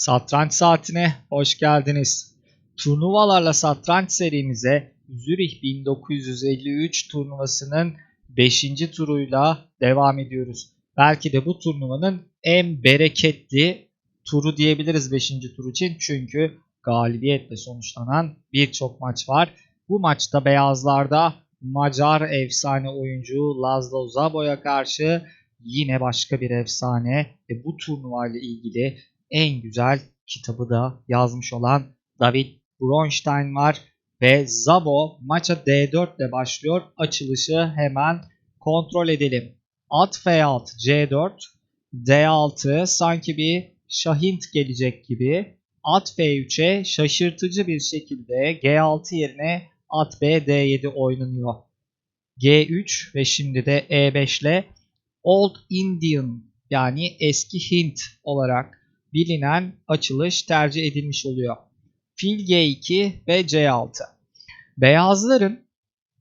Satranç saatine hoş geldiniz. Turnuvalarla satranç serimize Zürih 1953 turnuvasının 5. turuyla devam ediyoruz. Belki de bu turnuvanın en bereketli turu diyebiliriz 5. tur için. Çünkü galibiyetle sonuçlanan birçok maç var. Bu maçta beyazlarda Macar efsane oyuncu Laszlo Zabo'ya karşı yine başka bir efsane ve bu turnuva ile ilgili en güzel kitabı da yazmış olan David Bronstein var ve Zabo maça D4 ile başlıyor. Açılışı hemen kontrol edelim. At F6 C4 D6 sanki bir Şahint gelecek gibi. At F3'e şaşırtıcı bir şekilde G6 yerine at B D7 oynanıyor. G3 ve şimdi de E5 ile Old Indian yani eski Hint olarak bilinen açılış tercih edilmiş oluyor. Fil G2 ve C6. Beyazların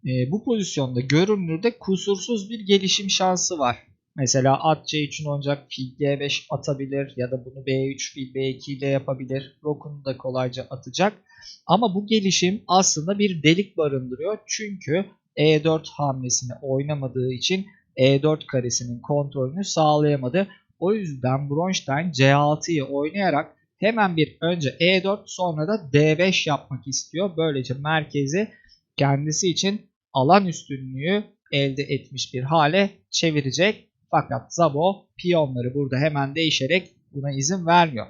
e, bu pozisyonda görünürde kusursuz bir gelişim şansı var. Mesela at C3'ün oynayacak fil G5 atabilir ya da bunu B3 fil B2 ile yapabilir. Rokunu da kolayca atacak. Ama bu gelişim aslında bir delik barındırıyor. Çünkü E4 hamlesini oynamadığı için E4 karesinin kontrolünü sağlayamadı. O yüzden Bronstein C6'yı oynayarak hemen bir önce E4 sonra da D5 yapmak istiyor. Böylece merkezi kendisi için alan üstünlüğü elde etmiş bir hale çevirecek. Fakat Zabo piyonları burada hemen değişerek buna izin vermiyor.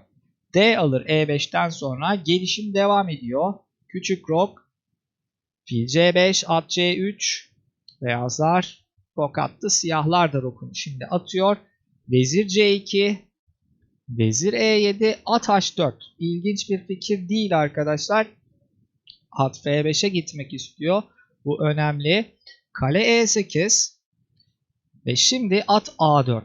D alır E5'ten sonra gelişim devam ediyor. Küçük rok fil C5 at C3 beyazlar rok attı. Siyahlar da rokunu şimdi atıyor. Vezir C2 Vezir E7 at H4 İlginç bir fikir değil arkadaşlar. At F5'e gitmek istiyor. Bu önemli. Kale E8 ve şimdi at A4.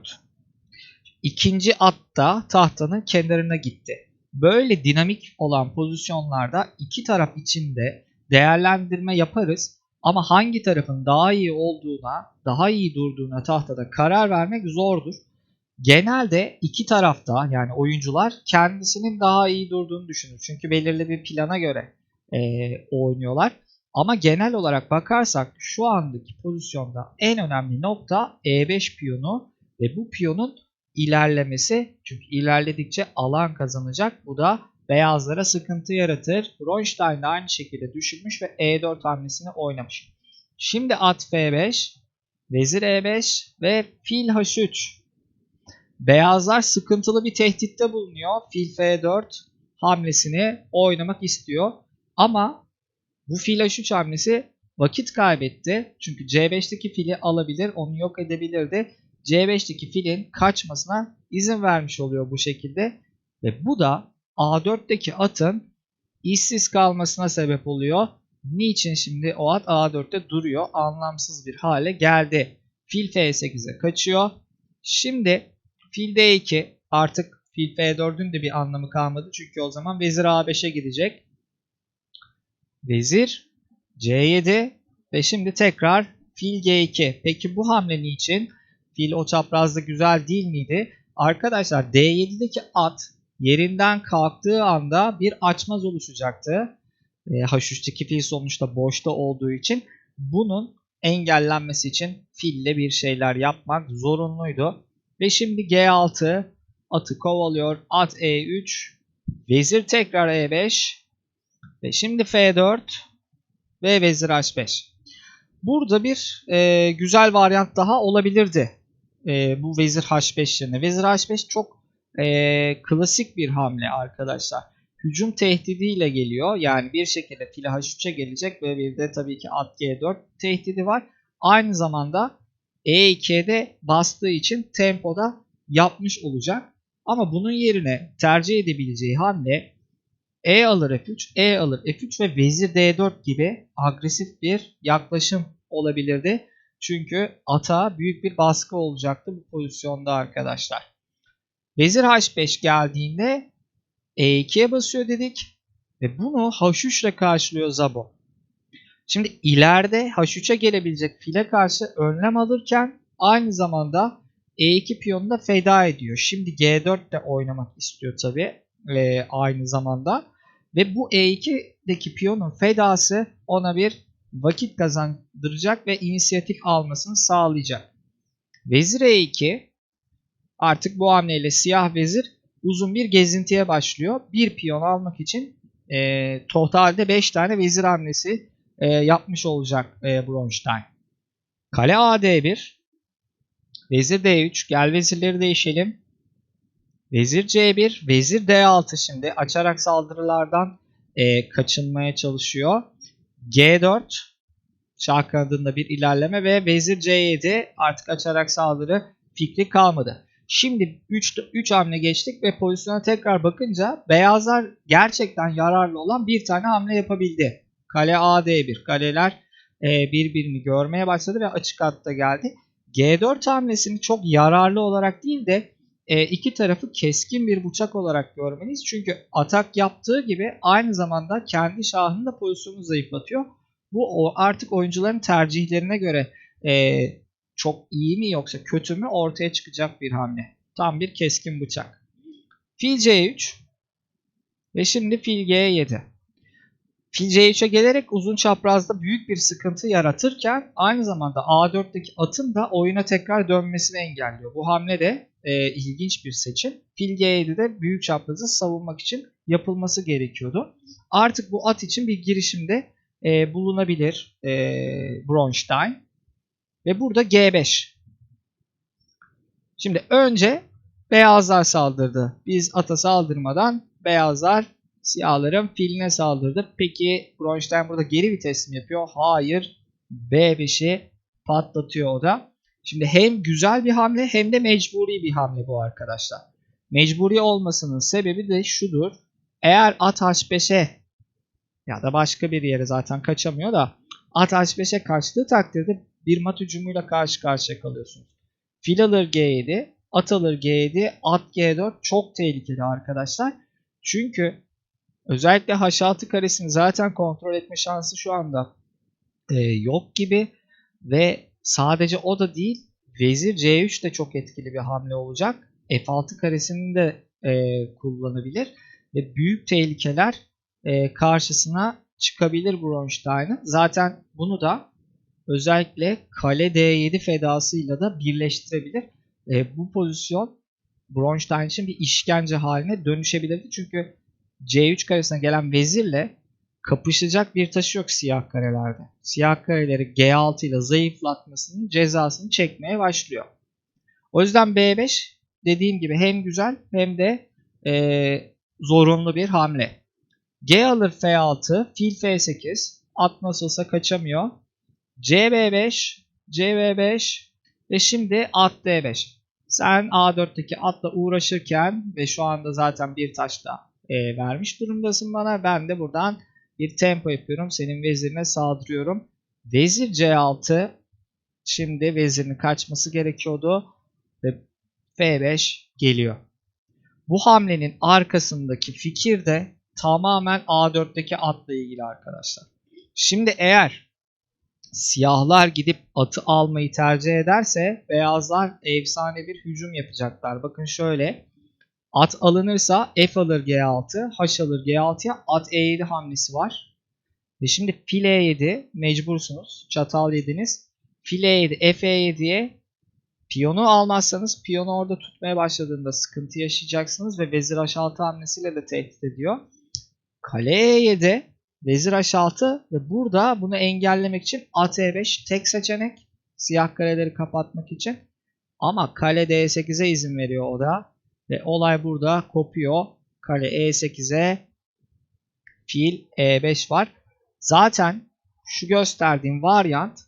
İkinci at da tahtanın kenarına gitti. Böyle dinamik olan pozisyonlarda iki taraf içinde değerlendirme yaparız. Ama hangi tarafın daha iyi olduğuna, daha iyi durduğuna tahtada karar vermek zordur. Genelde iki tarafta yani oyuncular kendisinin daha iyi durduğunu düşünür. Çünkü belirli bir plana göre e, oynuyorlar. Ama genel olarak bakarsak şu andaki pozisyonda en önemli nokta E5 piyonu ve bu piyonun ilerlemesi. Çünkü ilerledikçe alan kazanacak. Bu da beyazlara sıkıntı yaratır. Bronstein de aynı şekilde düşünmüş ve E4 hamlesini oynamış. Şimdi at F5, vezir E5 ve fil H3. Beyazlar sıkıntılı bir tehditte bulunuyor. Fil F4 hamlesini oynamak istiyor. Ama bu fil H3 hamlesi vakit kaybetti. Çünkü C5'teki fili alabilir, onu yok edebilirdi. C5'teki filin kaçmasına izin vermiş oluyor bu şekilde. Ve bu da A4'teki atın işsiz kalmasına sebep oluyor. Niçin şimdi o at A4'te duruyor? Anlamsız bir hale geldi. Fil F8'e kaçıyor. Şimdi fil D2 artık fil F4'ün de bir anlamı kalmadı. Çünkü o zaman vezir A5'e gidecek. Vezir C7 ve şimdi tekrar fil G2. Peki bu hamle niçin? Fil o çaprazda güzel değil miydi? Arkadaşlar D7'deki at yerinden kalktığı anda bir açmaz oluşacaktı. E, H3'teki fil sonuçta boşta olduğu için bunun engellenmesi için fille bir şeyler yapmak zorunluydu. Ve şimdi G6 atı kovalıyor. At E3 vezir tekrar E5 ve şimdi F4 ve vezir H5. Burada bir e, güzel varyant daha olabilirdi. E, bu vezir H5 yerine. Vezir H5 çok e, klasik bir hamle arkadaşlar. Hücum tehdidiyle geliyor. Yani bir şekilde fil H3'e gelecek ve bir de tabii ki at G4 tehdidi var. Aynı zamanda E2'de bastığı için tempoda yapmış olacak. Ama bunun yerine tercih edebileceği hamle E alır F3, E alır F3 ve vezir D4 gibi agresif bir yaklaşım olabilirdi. Çünkü ata büyük bir baskı olacaktı bu pozisyonda arkadaşlar. Vezir H5 geldiğinde E2'ye basıyor dedik. Ve bunu H3 ile karşılıyor Zabo. Şimdi ileride H3'e gelebilecek file karşı önlem alırken aynı zamanda E2 piyonunu da feda ediyor. Şimdi G4 de oynamak istiyor tabi. e, aynı zamanda. Ve bu E2'deki piyonun fedası ona bir vakit kazandıracak ve inisiyatif almasını sağlayacak. Vezir E2 artık bu hamleyle siyah vezir uzun bir gezintiye başlıyor. Bir piyon almak için e, totalde 5 tane vezir hamlesi e, yapmış olacak e, Bronstein. Kale AD1 Vezir D3 gel vezirleri değişelim. Vezir C1 Vezir D6 şimdi açarak saldırılardan e, kaçınmaya çalışıyor. G4 şah kanadında bir ilerleme ve Vezir C7 artık açarak saldırı fikri kalmadı. Şimdi 3 3 hamle geçtik ve pozisyona tekrar bakınca beyazlar gerçekten yararlı olan bir tane hamle yapabildi. Kale AD1. Kaleler e, birbirini görmeye başladı ve açık hatta geldi. G4 hamlesini çok yararlı olarak değil de e, iki tarafı keskin bir bıçak olarak görmeliyiz. Çünkü atak yaptığı gibi aynı zamanda kendi şahını da pozisyonu zayıflatıyor. Bu artık oyuncuların tercihlerine göre e, çok iyi mi yoksa kötü mü ortaya çıkacak bir hamle. Tam bir keskin bıçak. Fil C3 ve şimdi fil G7. Fil C3'e gelerek uzun çaprazda büyük bir sıkıntı yaratırken aynı zamanda A4'teki atın da oyuna tekrar dönmesini engelliyor. Bu hamle de e, ilginç bir seçim. Fil G7'de büyük çaprazı savunmak için yapılması gerekiyordu. Artık bu at için bir girişimde e, bulunabilir e, Bronstein. Ve burada G5. Şimdi önce beyazlar saldırdı. Biz ata saldırmadan beyazlar siyahların filine saldırdı. Peki Bronstein burada geri vites mi yapıyor? Hayır. B5'i patlatıyor o da. Şimdi hem güzel bir hamle hem de mecburi bir hamle bu arkadaşlar. Mecburi olmasının sebebi de şudur. Eğer at H5'e ya da başka bir yere zaten kaçamıyor da at H5'e kaçtığı takdirde bir mat hücumuyla karşı karşıya kalıyorsunuz. Fil alır G7, at alır G7, at G4 çok tehlikeli arkadaşlar. Çünkü özellikle H6 karesini zaten kontrol etme şansı şu anda e, yok gibi ve sadece o da değil Vezir C3 de çok etkili bir hamle olacak. F6 karesini de e, kullanabilir ve büyük tehlikeler e, karşısına çıkabilir Bronstein'ın. Zaten bunu da özellikle kale D7 fedasıyla da birleştirebilir. E, bu pozisyon Bronstein için bir işkence haline dönüşebilirdi. Çünkü C3 karesine gelen vezirle kapışacak bir taşı yok siyah karelerde. Siyah kareleri G6 ile zayıflatmasının cezasını çekmeye başlıyor. O yüzden B5 dediğim gibi hem güzel hem de e, zorunlu bir hamle. G alır F6, fil F8, at nasılsa kaçamıyor. CB5, CB5 ve şimdi at D5. Sen A4'teki atla uğraşırken ve şu anda zaten bir taş da e, vermiş durumdasın bana. Ben de buradan bir tempo yapıyorum. Senin vezirine saldırıyorum. Vezir C6. Şimdi vezirin kaçması gerekiyordu. Ve F5 geliyor. Bu hamlenin arkasındaki fikir de tamamen A4'teki atla ilgili arkadaşlar. Şimdi eğer siyahlar gidip atı almayı tercih ederse beyazlar efsane bir hücum yapacaklar. Bakın şöyle at alınırsa F alır G6, H alır G6'ya at E7 hamlesi var. Ve şimdi fil E7 mecbursunuz. Çatal yediniz. Fil E7, F7'ye piyonu almazsanız piyonu orada tutmaya başladığında sıkıntı yaşayacaksınız ve vezir H6 hamlesiyle de tehdit ediyor. Kale E7 Vezir H6 ve burada bunu engellemek için at E5 tek seçenek. Siyah kareleri kapatmak için. Ama kale D8'e izin veriyor o da. Ve olay burada kopuyor. Kale E8'e fil E5 var. Zaten şu gösterdiğim varyant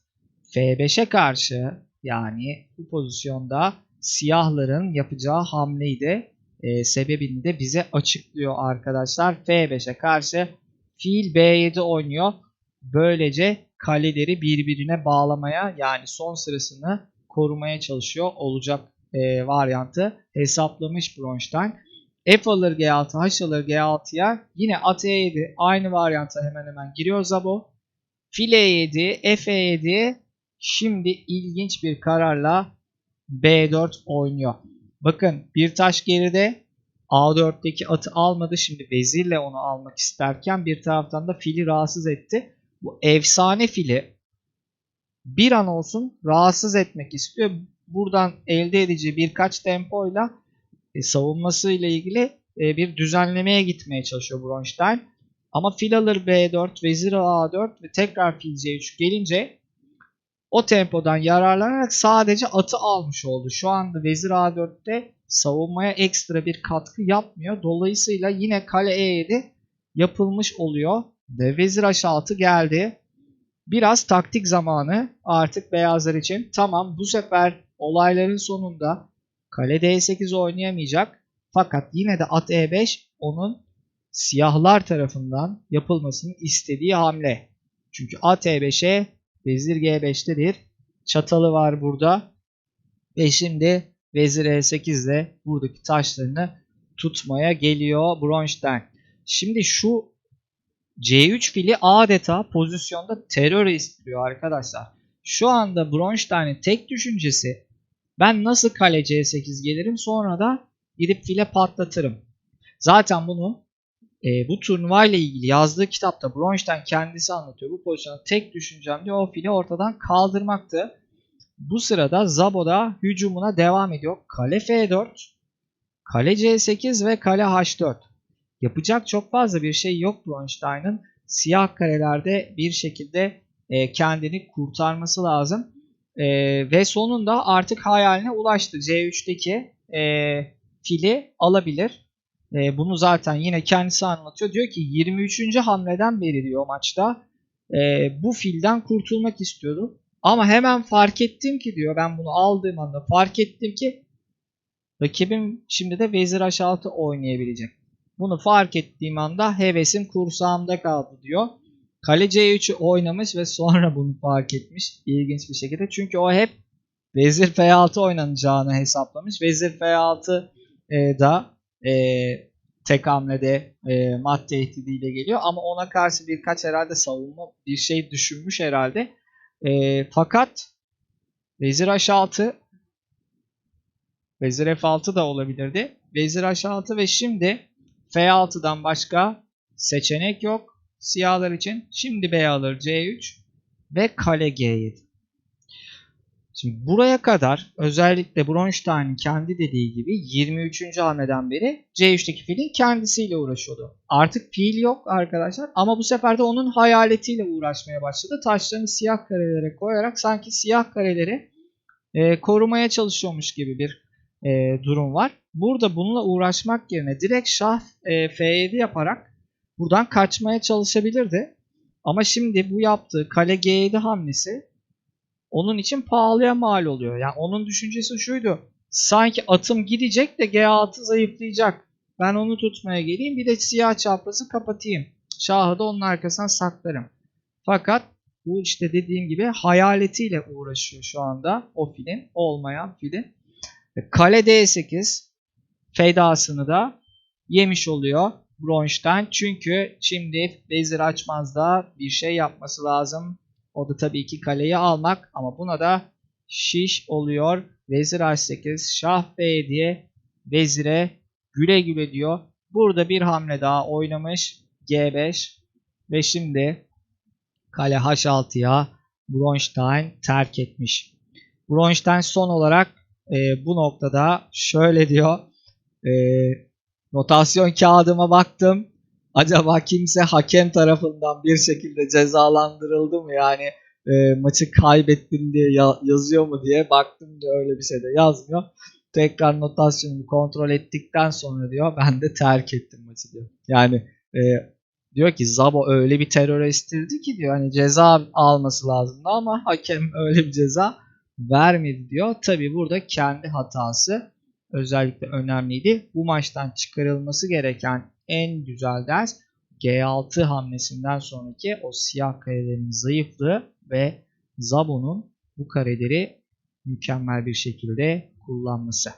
F5'e karşı yani bu pozisyonda siyahların yapacağı hamleyi de e, sebebini de bize açıklıyor arkadaşlar. F5'e karşı Fiil B7 oynuyor. Böylece kaleleri birbirine bağlamaya yani son sırasını korumaya çalışıyor olacak e, varyantı hesaplamış Bronstein. F alır G6, H alır G6'ya yine at E7 aynı varyanta hemen hemen giriyor Zabo. Fil E7, F E7 şimdi ilginç bir kararla B4 oynuyor. Bakın bir taş geride A4'teki atı almadı. Şimdi vezirle onu almak isterken bir taraftan da fili rahatsız etti. Bu efsane fili bir an olsun rahatsız etmek istiyor. Buradan elde edeceği birkaç tempoyla e, savunması ile ilgili e, bir düzenlemeye gitmeye çalışıyor Bronstein. Ama fil alır B4, vezir A4 ve tekrar fil C3 gelince o tempodan yararlanarak sadece atı almış oldu. Şu anda vezir A4'te savunmaya ekstra bir katkı yapmıyor. Dolayısıyla yine kale E7 yapılmış oluyor. Ve vezir H6 geldi. Biraz taktik zamanı artık beyazlar için. Tamam bu sefer olayların sonunda kale D8 oynayamayacak. Fakat yine de at E5 onun siyahlar tarafından yapılmasını istediği hamle. Çünkü at E5'e vezir G5'te bir çatalı var burada. Ve şimdi vezir E8 ile buradaki taşlarını tutmaya geliyor Bronstein. Şimdi şu C3 fili adeta pozisyonda terör istiyor arkadaşlar. Şu anda Bronstein'in tek düşüncesi ben nasıl kale C8 gelirim sonra da gidip file patlatırım. Zaten bunu e, bu turnuva ile ilgili yazdığı kitapta Bronstein kendisi anlatıyor. Bu pozisyonda tek düşüncem diyor o fili ortadan kaldırmaktı. Bu sırada Zabo da hücumuna devam ediyor. Kale F4, kale C8 ve kale H4. Yapacak çok fazla bir şey yok Bronstein'ın. Siyah karelerde bir şekilde e, kendini kurtarması lazım. E, ve sonunda artık hayaline ulaştı. C3'teki e, fili alabilir. E, bunu zaten yine kendisi anlatıyor. Diyor ki 23. hamleden beri diyor maçta e, bu filden kurtulmak istiyordum. Ama hemen fark ettim ki diyor ben bunu aldığım anda fark ettim ki rakibim şimdi de vezir h6 oynayabilecek. Bunu fark ettiğim anda hevesim kursağımda kaldı diyor. Kale C3'ü oynamış ve sonra bunu fark etmiş. İlginç bir şekilde. Çünkü o hep vezir F6 oynanacağını hesaplamış. Vezir F6 e, da e, tek hamlede e, mat tehdidiyle geliyor. Ama ona karşı birkaç herhalde savunma bir şey düşünmüş herhalde. E, fakat vezir H6 vezir F6 da olabilirdi. Vezir H6 ve şimdi F6'dan başka seçenek yok siyahlar için. Şimdi bey alır C3 ve kale G7. Şimdi buraya kadar özellikle Bronstein'in kendi dediği gibi 23. hamleden beri C3'teki filin kendisiyle uğraşıyordu. Artık fil yok arkadaşlar ama bu sefer de onun hayaletiyle uğraşmaya başladı. Taşlarını siyah karelere koyarak sanki siyah kareleri e, korumaya çalışıyormuş gibi bir e, durum var. Burada bununla uğraşmak yerine direkt şah e, F7 yaparak buradan kaçmaya çalışabilirdi. Ama şimdi bu yaptığı kale G7 hamlesi onun için pahalıya mal oluyor. Yani onun düşüncesi şuydu. Sanki atım gidecek de G6 zayıflayacak. Ben onu tutmaya geleyim bir de siyah çaprazı kapatayım. Şahı da onun arkasından saklarım. Fakat bu işte dediğim gibi hayaletiyle uğraşıyor şu anda o filin. Olmayan filin. Kale D8 fedasını da yemiş oluyor Bronstein. Çünkü şimdi vezir açmazda bir şey yapması lazım. O da tabii ki kaleyi almak ama buna da şiş oluyor. Vezir H8, Şah B diye vezire güle güle diyor. Burada bir hamle daha oynamış. G5 ve şimdi kale H6'ya Bronstein terk etmiş. Bronstein son olarak e, bu noktada şöyle diyor. E, notasyon kağıdıma baktım acaba kimse hakem tarafından bir şekilde cezalandırıldı mı? Yani e, maçı kaybettim diye ya- yazıyor mu diye baktım da öyle bir şey de yazmıyor. Tekrar notasyonumu kontrol ettikten sonra diyor ben de terk ettim maçı diyor. Yani e, diyor ki Zabo öyle bir terör estirdi ki diyor hani ceza alması lazımdı ama hakem öyle bir ceza vermedi diyor. Tabi burada kendi hatası özellikle önemliydi. Bu maçtan çıkarılması gereken en güzel ders G6 hamlesinden sonraki o siyah karelerin zayıflığı ve Zabo'nun bu kareleri mükemmel bir şekilde kullanması.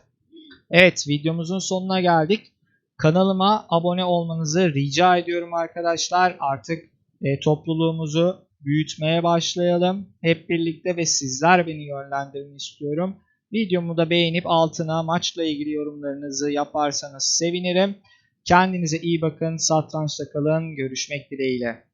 Evet videomuzun sonuna geldik. Kanalıma abone olmanızı rica ediyorum arkadaşlar. Artık e, topluluğumuzu büyütmeye başlayalım. Hep birlikte ve sizler beni yönlendirin istiyorum. Videomu da beğenip altına maçla ilgili yorumlarınızı yaparsanız sevinirim. Kendinize iyi bakın. Satrançta kalın. Görüşmek dileğiyle.